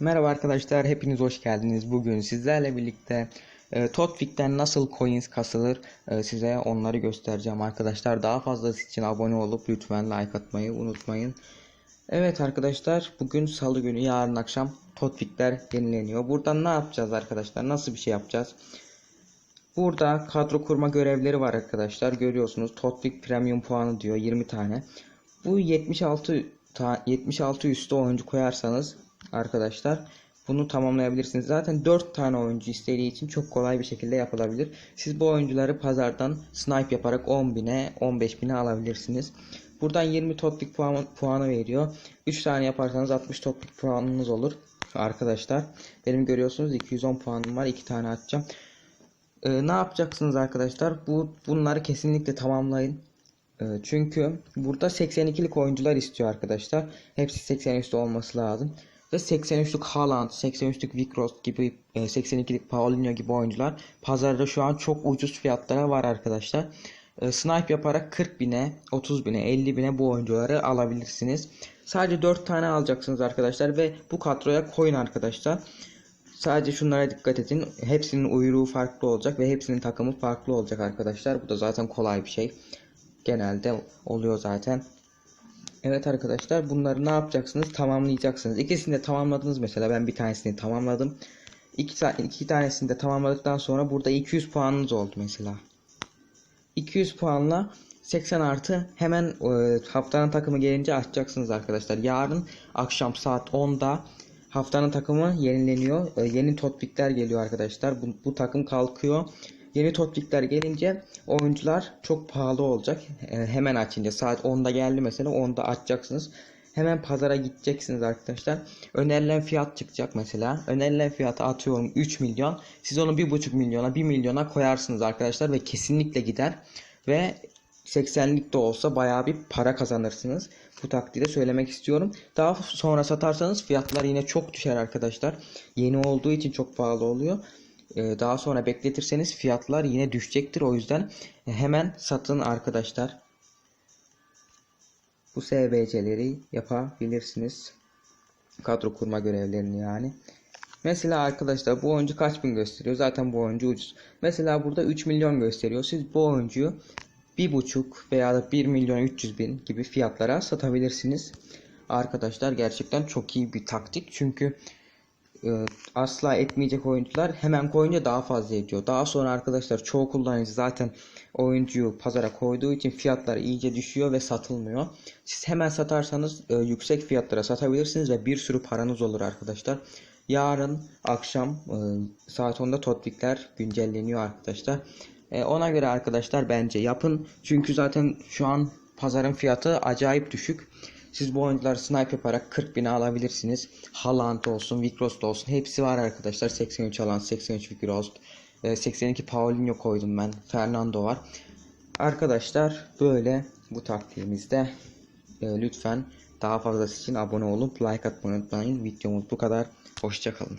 Merhaba arkadaşlar, hepiniz hoş geldiniz. Bugün sizlerle birlikte e, Totfik'ten nasıl coins kasılır e, size onları göstereceğim arkadaşlar. Daha fazlası için abone olup lütfen like atmayı unutmayın. Evet arkadaşlar, bugün salı günü yarın akşam Totfik'ler yenileniyor. Buradan ne yapacağız arkadaşlar? Nasıl bir şey yapacağız? Burada kadro kurma görevleri var arkadaşlar. Görüyorsunuz Totfik Premium puanı diyor 20 tane. Bu 76 ta, 76 üstü oyuncu koyarsanız arkadaşlar bunu tamamlayabilirsiniz. Zaten 4 tane oyuncu istediği için çok kolay bir şekilde yapılabilir. Siz bu oyuncuları pazardan snipe yaparak 10.000'e 15.000'e alabilirsiniz. Buradan 20 toplik puan, puanı veriyor. 3 tane yaparsanız 60 toplik puanınız olur. Arkadaşlar benim görüyorsunuz 210 puanım var. 2 tane atacağım. Ee, ne yapacaksınız arkadaşlar? Bu bunları kesinlikle tamamlayın. Ee, çünkü burada 82'lik oyuncular istiyor arkadaşlar. Hepsi 80 üstü olması lazım. Ve 83'lük Haaland, 83'lük Vikros gibi, e, 82'lik Paulinho gibi oyuncular pazarda şu an çok ucuz fiyatlara var arkadaşlar. E, snipe yaparak 40 bine, 30 bine, 50 bine bu oyuncuları alabilirsiniz. Sadece 4 tane alacaksınız arkadaşlar ve bu kadroya koyun arkadaşlar. Sadece şunlara dikkat edin. Hepsinin uyruğu farklı olacak ve hepsinin takımı farklı olacak arkadaşlar. Bu da zaten kolay bir şey. Genelde oluyor zaten. Evet arkadaşlar bunları ne yapacaksınız? Tamamlayacaksınız. İkisini de tamamladınız mesela. Ben bir tanesini tamamladım. İki, iki tanesini de tamamladıktan sonra burada 200 puanınız oldu mesela. 200 puanla 80 artı hemen e, haftanın takımı gelince açacaksınız arkadaşlar. Yarın akşam saat 10'da haftanın takımı yenileniyor. E, yeni topikler geliyor arkadaşlar. Bu, bu takım kalkıyor. Yeni topikler gelince oyuncular çok pahalı olacak. E, hemen açınca saat 10'da geldi mesela 10'da açacaksınız. Hemen pazara gideceksiniz arkadaşlar. Önerilen fiyat çıkacak mesela. Önerilen fiyatı atıyorum 3 milyon. Siz onu 1,5 milyona 1 milyona koyarsınız arkadaşlar ve kesinlikle gider. Ve 80'lik de olsa bayağı bir para kazanırsınız. Bu takdirde söylemek istiyorum. Daha sonra satarsanız fiyatlar yine çok düşer arkadaşlar. Yeni olduğu için çok pahalı oluyor. Ee, daha sonra bekletirseniz fiyatlar yine düşecektir. O yüzden hemen satın arkadaşlar. Bu SBC'leri yapabilirsiniz. Kadro kurma görevlerini yani. Mesela arkadaşlar bu oyuncu kaç bin gösteriyor? Zaten bu oyuncu ucuz. Mesela burada 3 milyon gösteriyor. Siz bu oyuncuyu 1,5 veya da 1 milyon 300 bin gibi fiyatlara satabilirsiniz. Arkadaşlar gerçekten çok iyi bir taktik. Çünkü e, asla etmeyecek oyuncular hemen koyunca daha fazla ediyor. Daha sonra arkadaşlar çoğu kullanıcı zaten oyuncuyu pazara koyduğu için fiyatlar iyice düşüyor ve satılmıyor. Siz hemen satarsanız e, yüksek fiyatlara satabilirsiniz ve bir sürü paranız olur arkadaşlar. Yarın akşam e, saat 10'da Totvikler güncelleniyor arkadaşlar. Ona göre arkadaşlar bence yapın. Çünkü zaten şu an pazarın fiyatı acayip düşük. Siz bu oyuncuları snipe yaparak 40 bine alabilirsiniz. Haaland olsun, Vikros olsun. Hepsi var arkadaşlar. 83 Haaland, 83 Vikros, 82 Paulinho koydum ben. Fernando var. Arkadaşlar böyle bu taktiğimizde e, lütfen daha fazlası için abone olup like atmayı unutmayın. Videomuz bu kadar. Hoşçakalın.